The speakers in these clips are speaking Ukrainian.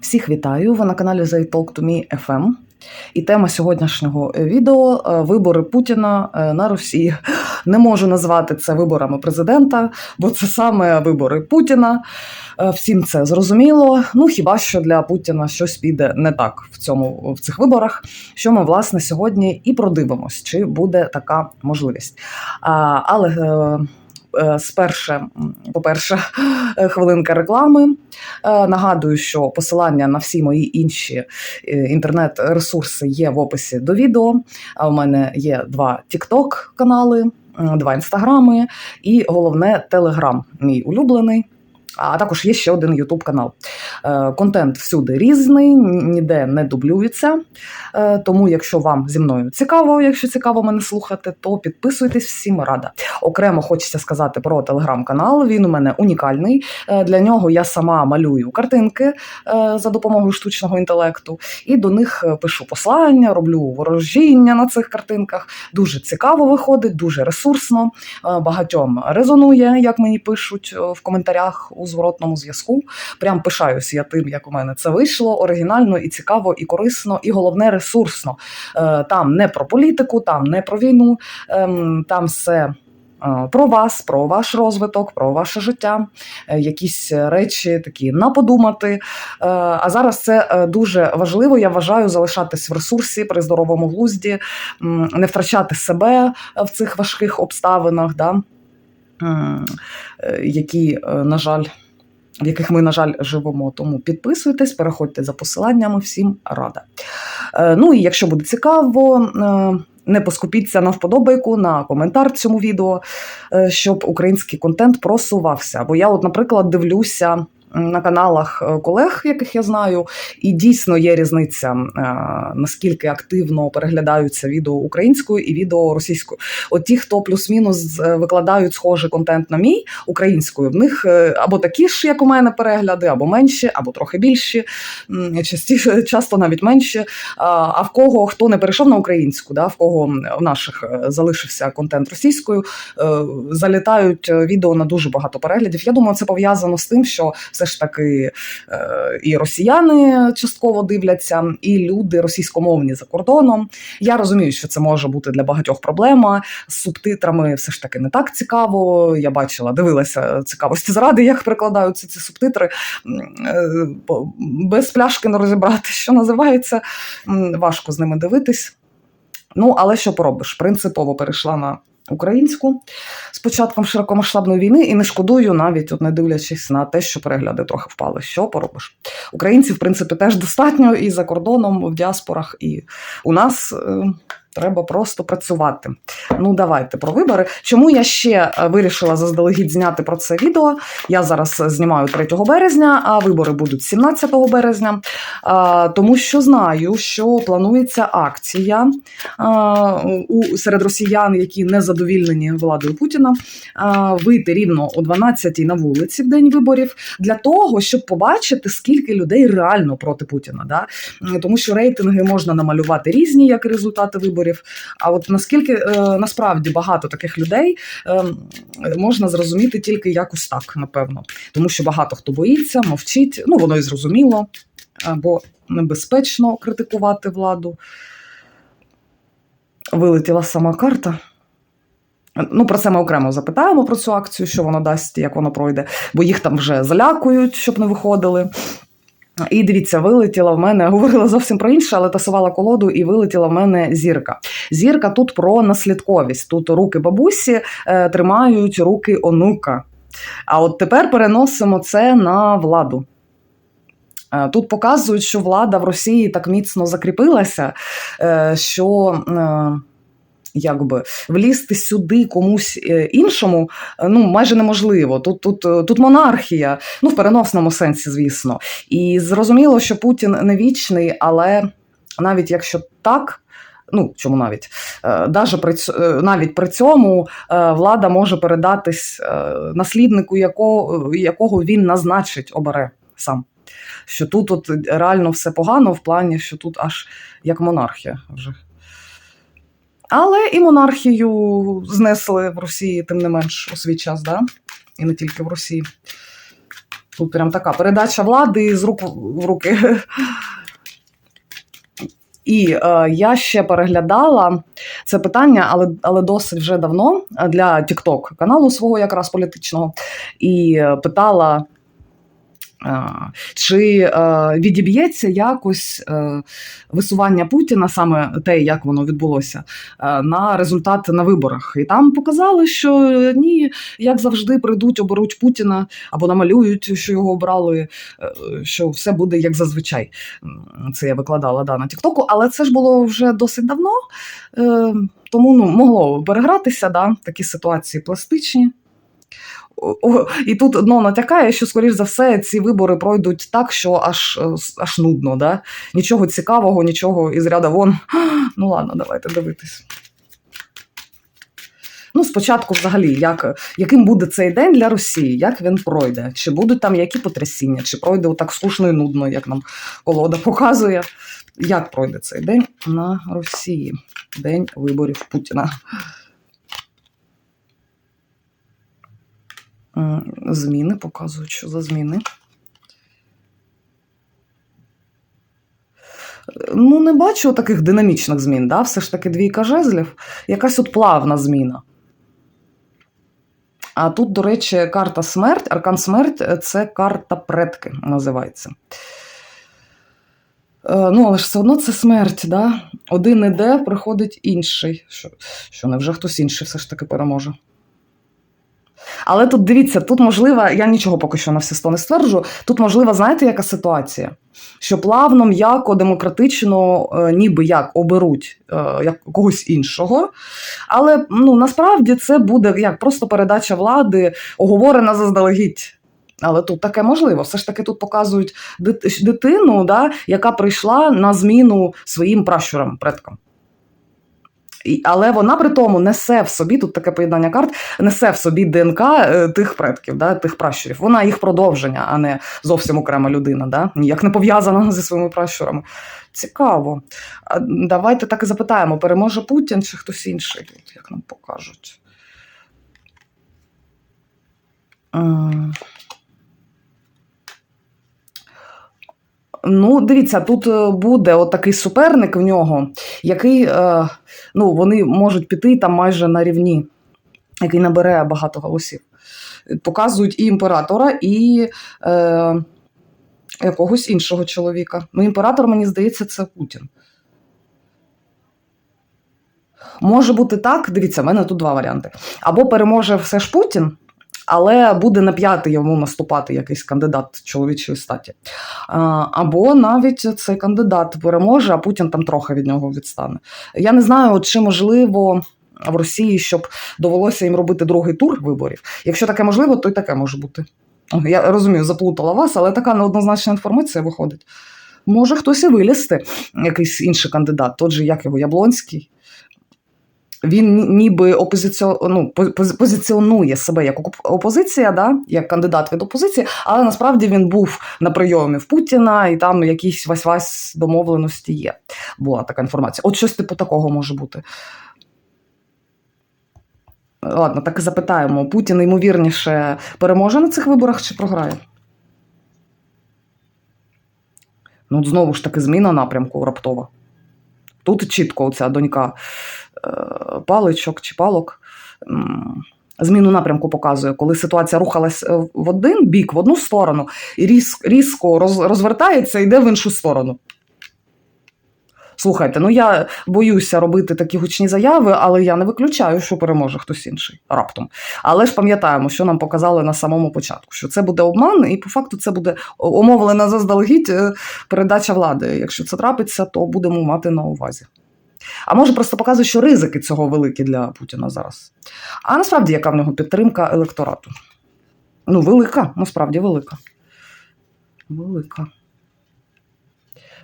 Всіх вітаю! Ви на каналі They Talk to Me FM. І тема сьогоднішнього відео е, вибори Путіна е, на Росії. Не можу назвати це виборами президента, бо це саме вибори Путіна. Е, Всім це зрозуміло. Ну хіба що для Путіна щось піде не так в цьому в цих виборах, що ми власне сьогодні і продивимось, чи буде така можливість. Але е, е, сперше, по-перше, е, хвилинка реклами. Е, Нагадую, що посилання на всі мої інші е, інтернет-ресурси є в описі до відео. А у мене є два TikTok канали, два інстаграми і головне Телеграм, мій улюблений. А також є ще один YouTube канал. Е, Контент всюди різний, ніде не дублюється. Е, Тому, якщо вам зі мною цікаво, якщо цікаво мене слухати, то підписуйтесь всім рада. Окремо хочеться сказати про телеграм-канал. Він у мене унікальний. Е, Для нього я сама малюю картинки за допомогою штучного інтелекту, і до них пишу послання, роблю ворожіння на цих картинках. Дуже цікаво виходить, дуже ресурсно. Багатьом резонує, як мені пишуть в коментарях у зворотному зв'язку. Прям пишаюсь я тим, як у мене це вийшло. Оригінально і цікаво, і корисно, і головне ресурсно. Е, Там не про політику, там не про війну, ем, там все. е, Про вас, про ваш розвиток, про ваше життя, е, якісь речі такі на подумати. А зараз це дуже важливо. Я вважаю залишатись в ресурсі при здоровому глузді, не втрачати себе в цих важких обставинах, да? Е, які, е, на жаль, в яких ми, на жаль, живемо. Тому підписуйтесь, переходьте за посиланнями, всім рада. Е, Ну і якщо буде цікаво, не поскупіться на вподобайку, на коментар цьому відео, щоб український контент просувався. Бо я, от, наприклад, дивлюся. На каналах е, колег, яких я знаю, і дійсно є різниця, е, наскільки активно переглядаються відео українською і відео російською. От ті, хто плюс-мінус е, викладають схожий контент на мій українською, в них або такі ж, як у мене, перегляди, або менші, або трохи більші, частіше, часто навіть менші. А, в кого хто не перейшов на українську, да, в кого в наших залишився контент російською, залітають відео на дуже багато переглядів. Я думаю, це пов'язано з тим, що все ж таки е, і росіяни частково дивляться, і люди російськомовні за кордоном. Я розумію, що це може бути для багатьох проблема. З субтитрами все ж таки не так цікаво. Я бачила, дивилася цікавості заради, як перекладаються ці субтитри. Е, Без пляшки не розібрати, що називається. Важко з ними дивитись. Ну, але що поробиш? Принципово перейшла на українську з початком широкомасштабної війни і не шкодую навіть, от не дивлячись на те, що перегляди трохи впали. Що поробиш? Українців, в принципі, теж достатньо і за кордоном, в діаспорах, і у нас. Е, Треба просто працювати. Ну, давайте про вибори. Чому я ще е, вирішила заздалегідь зняти про це відео? Я зараз знімаю 3 березня, а вибори будуть 17 березня. Тому що знаю, що планується акція серед росіян, які не задовільнені владою Путіна, вийти рівно о 12-й на вулиці в день виборів для того, щоб побачити, скільки людей реально проти Путіна. Да? Тому що рейтинги можна намалювати різні, як і результати виборів. А от наскільки е, насправді багато таких людей е, можна зрозуміти тільки якось так, напевно. Тому що багато хто боїться, мовчить. Ну воно і зрозуміло, бо небезпечно критикувати владу. Вилетіла сама карта. Ну, про це ми окремо запитаємо про цю акцію, що воно дасть, як воно пройде, бо їх там вже залякують, щоб не виходили. І дивіться, вилетіла в мене, говорила зовсім про інше, але тасувала колоду, і вилетіла в мене зірка. Зірка тут про наслідковість. Тут руки бабусі е, тримають руки онука. А от тепер переносимо це на владу. Е, Тут показують, що влада в Росії так міцно закріпилася, е, що. Якби влізти сюди комусь е, іншому е, ну майже неможливо. Тут, тут, е, тут монархія, ну в переносному сенсі, звісно. І зрозуміло, що Путін не вічний, але навіть якщо так. Ну, чому навіть даже при навіть при цьому влада може передатись насліднику, якого, якого він назначить, обере сам. Що тут от реально все погано в плані, що тут аж як монархія вже. Але і монархію знесли в Росії, тим не менш, у свій час, да? і не тільки в Росії. Тут прям така передача влади з рук в руки. І е, я ще переглядала це питання, але, але досить вже давно для TikTok каналу свого якраз політичного, і е, питала. Е, Чи е, відіб'ється якось е, висування Путіна, саме те, як воно відбулося, на результат на виборах? І там показали, що ні, як завжди, прийдуть, оберуть Путіна або намалюють, що його обрали, що все буде як зазвичай. Це я викладала да, на Тіктоку, але це ж було вже досить давно, тому ну, могло перегратися, да, такі ситуації пластичні. І тут дно натякає, що, скоріш за все, ці вибори пройдуть так, що аж, е, аж нудно. Да? Нічого цікавого, нічого із ряда вон. Ну ладно, давайте дивитись. Ну, спочатку, взагалі, як, яким буде цей день для Росії, як він пройде? Чи будуть там які потрясіння, чи пройде так скучно і нудно, як нам колода показує? Як пройде цей день на Росії? День виборів Путіна. Зміни показують, що за зміни. Ну, не бачу таких динамічних змін, да? все ж таки двійка жезлів, якась от плавна зміна. А тут, до речі, карта смерть, аркан смерть це карта предки називається. Е, Ну, але ж все одно це смерть, да? Один іде, приходить інший. Що, що невже хтось інший все ж таки переможе. Але тут дивіться, тут можлива, я нічого поки що на все сто не стверджу. Тут можлива, знаєте, яка ситуація? Що плавно, м'яко, демократично, е, ніби як оберуть е, когось іншого. Але ну, насправді це буде як просто передача влади, оговорена заздалегідь. Але тут таке можливо. Все ж таки тут показують дит- дитину, да, яка прийшла на зміну своїм пращурам, предкам. Але вона при тому несе в собі, тут таке поєднання карт, несе в собі ДНК е, тих предків, да, тих пращурів. Вона їх продовження, а не зовсім окрема людина, да? ніяк не пов'язана зі своїми пращурами. Цікаво. Давайте так і запитаємо: переможе Путін чи хтось інший, як нам покажуть. Ну, дивіться, тут е, буде от суперник в нього, який е, ну, вони можуть піти там майже на рівні, який набере багато голосів. Показують і імператора, і е, якогось іншого чоловіка. Ну, імператор, мені здається, це Путін. Може бути так, дивіться, в мене тут два варіанти. Або переможе все ж Путін, але буде на п'ятий йому наступати якийсь кандидат чоловічої статі. Або навіть цей кандидат переможе, а Путін там трохи від нього відстане. Я не знаю, чи можливо в Росії, щоб довелося їм робити другий тур виборів. Якщо таке можливо, то й таке може бути. Я розумію, заплутала вас, але така неоднозначна інформація виходить. Може хтось і вилізти, якийсь інший кандидат, тот же як його Яблонський. Він ніби опозиціо... ну, позиціонує себе як опозиція, да? як кандидат від опозиції, але насправді він був на прийомі в Путіна, і там якісь вась-вась домовленості є. Була така інформація. От щось типу такого може бути. Ладно, так і запитаємо: Путін, ймовірніше, переможе на цих виборах чи програє? Ну, знову ж таки, зміна напрямку раптова. Тут чітко оця донька паличок чи палок зміну напрямку показує, коли ситуація рухалась е, в один бік, в одну сторону, і різ, різко роз, розвертається і йде в іншу сторону. Слухайте, ну я боюся робити такі гучні заяви, але я не виключаю, що переможе хтось інший раптом. Але ж пам'ятаємо, що нам показали на самому початку, що це буде обман, і по факту це буде умовлена заздалегідь е, передача влади. Якщо це трапиться, то будемо мати на увазі. А може просто показує, що ризики цього великі для Путіна зараз. А насправді, яка в нього підтримка електорату? Ну, велика, насправді велика. Велика.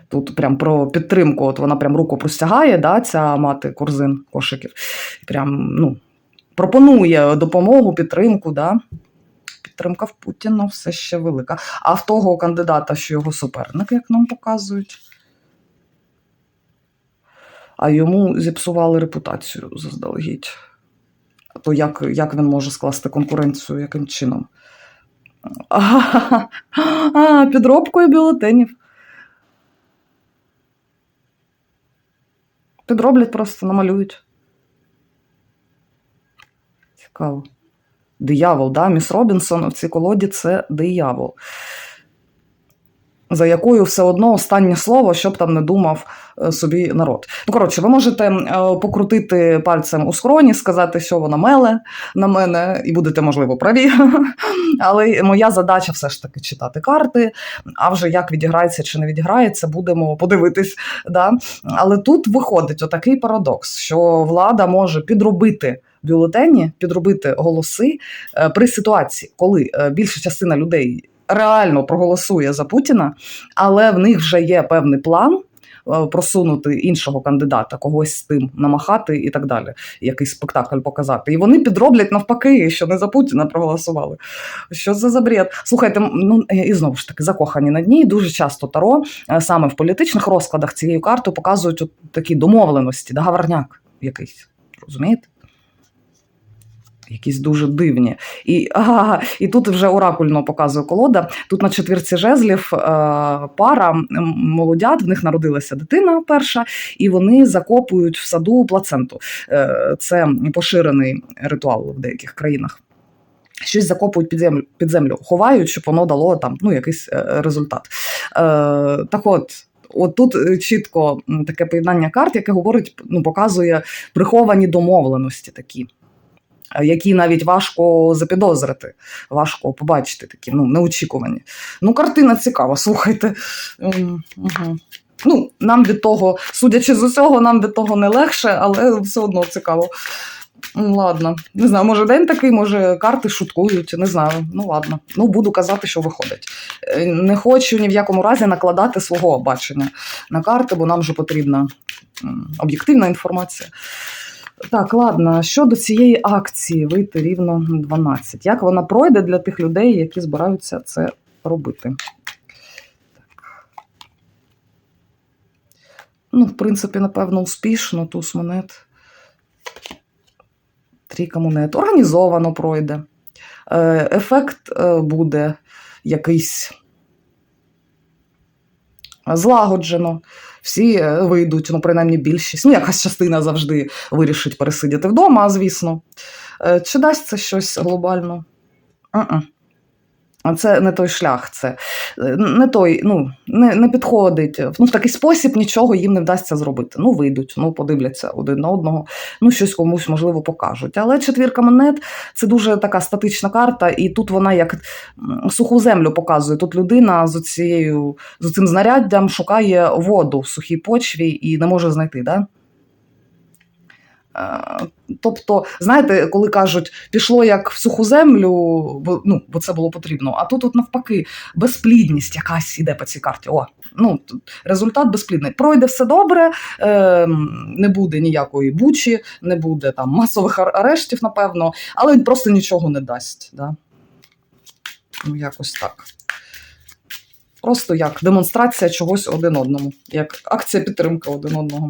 Тут прям про підтримку, от вона прям руку простягає, да, ця мати корзин кошиків. Прям ну, пропонує допомогу, підтримку. Да. Підтримка в Путіна все ще велика. А в того кандидата, що його суперник, як нам показують, а йому зіпсували репутацію заздалегідь. То як, як він може скласти конкуренцію, яким чином? А, підробкою бюлетенів. Підроблять просто, намалюють. Цікаво. Диявол, да? Міс Робінсон в цій колоді це диявол. За якою все одно останнє слово, щоб там не думав е, собі народ. Ну, коротше, ви можете е, покрутити пальцем у скроні, сказати, що вона меле на мене, і будете, можливо, праві. Але моя задача все ж таки читати карти. А вже як відіграється чи не відіграється, будемо подивитись. Да? Але тут виходить отакий парадокс, що влада може підробити бюлетені, підробити голоси е, при ситуації, коли більша частина людей реально проголосує за Путіна, але в них вже є певний план. е, Просунути іншого кандидата, когось з тим намахати і так далі, якийсь спектакль показати. І вони підроблять навпаки, що не за Путіна проголосували. Що це за бред? Слухайте, ну е, і знову ж таки, закохані на дні. Дуже часто Таро е, саме в політичних розкладах цією картою показують от такі домовленості, договорняк якийсь. Розумієте? Якісь дуже дивні. І, а, і тут вже оракульно показує колода. Тут на четвірці жезлів е, пара молодят, в них народилася дитина перша, і вони закопують в саду плаценту. Е, це поширений ритуал в деяких країнах. Щось закопують під землю, під землю, ховають, щоб воно дало там ну, якийсь е, результат. Е, так от. От тут е, чітко таке поєднання карт, яке говорить, ну, показує приховані домовленості такі які навіть важко запідозрити, важко побачити такі, ну, неочікувані. Ну, картина цікава, слухайте. Ем. Ну, нам від того, судячи з усього, нам від того не легше, але все одно цікаво. Ладно, не знаю, може день такий, може карти шуткують, не знаю. Ну ладно. Ну буду казати, що виходить. Е, Не хочу ні в якому разі накладати свого бачення на карти, бо нам же потрібна об'єктивна інформація. Так, ладно, щодо цієї акції вийти рівно 12. Як вона пройде для тих людей, які збираються це робити? Ну, в принципі, напевно, успішно, туз монет. Трійка монет. Організовано пройде. Е, Ефект е, буде якийсь злагоджено. Всі е, вийдуть, ну, принаймні більшість. Ну, якась частина завжди вирішить пересидіти вдома, звісно. Е, Чи дасть це щось глобально? Uh-uh. А Це не той шлях, це е, не той, ну, не, не підходить. Ну, в такий спосіб нічого їм не вдасться зробити. Ну, вийдуть, ну, подивляться один на одного, ну, щось комусь, можливо, покажуть. Але четвірка монет це дуже така статична карта, і тут вона як суху землю показує. Тут людина з цією з цим знаряддям шукає воду в сухій почві і не може знайти. Да? Е, Тобто, знаєте, коли кажуть, пішло як в суху землю, бо, ну, бо це було потрібно, а тут, от навпаки, безплідність якась іде по цій карті. О, ну, результат безплідний. Пройде все добре, е, не буде ніякої бучі, не буде там масових арештів, напевно, але він просто нічого не дасть. Да? Ну, якось так. Просто як демонстрація чогось один одному, як акція підтримки один одного.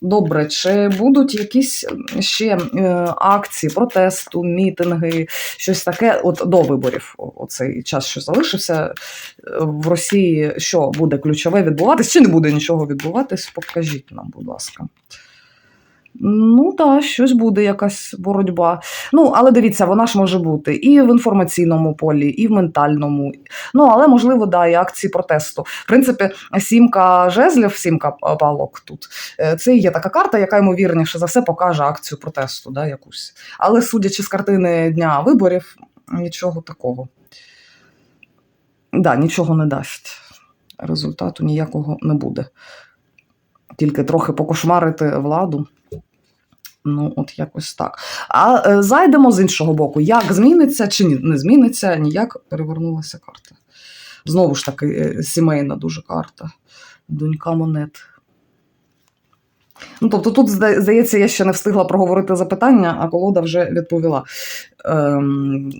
Добре, чи будуть якісь ще е, акції протесту, мітинги, щось таке, от до виборів, оцей час, що залишився е, в Росії, що буде ключове відбуватись, чи не буде нічого відбуватись? Покажіть нам, будь ласка. Ну так, щось буде, якась боротьба. Ну, але дивіться, вона ж може бути і в інформаційному полі, і в ментальному. Ну, але можливо, да, і акції протесту. В принципі, сімка жезлів, сімка палок тут. Е, Це є така карта, яка ймовірніше за все покаже акцію протесту, да, якусь. Але судячи з картини дня виборів, нічого такого. Да, нічого не дасть. Результату ніякого не буде. Тільки трохи покошмарити владу. Ну, от якось так. А е, зайдемо з іншого боку. Як зміниться чи не зміниться, ніяк перевернулася карта. Знову ж таки, е, сімейна дуже карта. Донька монет. Ну, тобто, тут, здається, я ще не встигла проговорити запитання, а колода вже відповіла. Ем,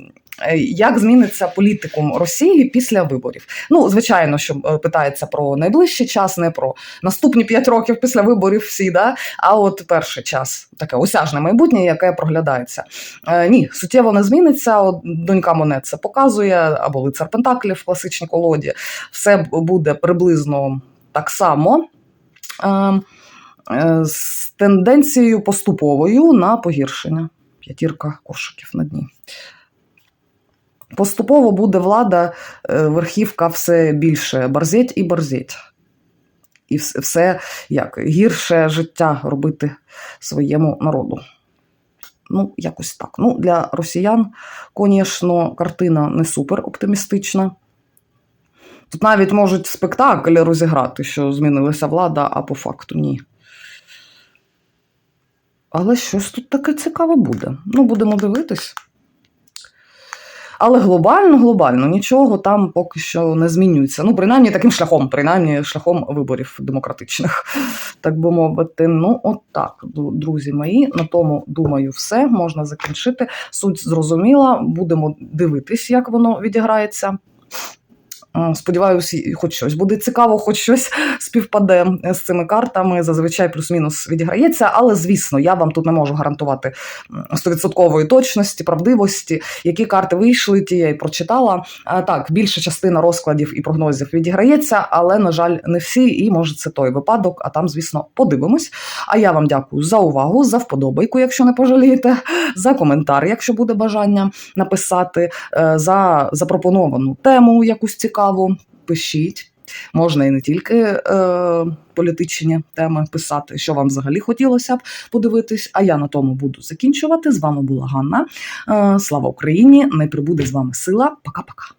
як зміниться політикум Росії після виборів. Ну, звичайно, що е, питається про найближчий час, не про наступні 5 років після виборів всі, да? а от перший час, таке осяжне майбутнє, яке проглядається. Е, ні, суттєво не зміниться. От донька Монет це показує, або лицар Пентаклів в класичній колоді. Все буде приблизно так само. Е, е, з тенденцією поступовою на погіршення. П'ятірка кошиків на дні. Поступово буде влада, е, верхівка все більше борзеть і борзеть. І все як гірше життя робити своєму народу. Ну, якось так. Ну, для росіян, звісно, картина не супер оптимістична. Тут навіть можуть спектакль розіграти, що змінилася влада, а по факту ні. Але щось тут таке цікаве буде. Ну, будемо дивитись. Але глобально, глобально нічого там поки що не змінюється. Ну, принаймні таким шляхом, принаймні шляхом виборів демократичних, так би мовити. Ну, от так, друзі мої. На тому, думаю, все можна закінчити. Суть зрозуміла. Будемо дивитись, як воно відіграється. Е, Сподіваюся, хоч щось буде цікаво, хоч щось співпаде з цими картами. Зазвичай плюс-мінус відіграється. Але звісно, я вам тут не можу гарантувати стовідсоткової точності, правдивості, які карти вийшли, ті я й прочитала. А, так, більша частина розкладів і прогнозів відіграється, але, на жаль, не всі, і може це той випадок, а там, звісно, подивимось. А я вам дякую за увагу, за вподобайку, якщо не пожалієте, за коментар, якщо буде бажання написати, е, за запропоновану тему якусь цікаву. Пишіть. Можна і не тільки е, політичні теми писати, що вам взагалі хотілося б подивитись. А я на тому буду закінчувати. З вами була Ганна. Е, слава Україні! Не прибуде з вами сила. Пока-пока.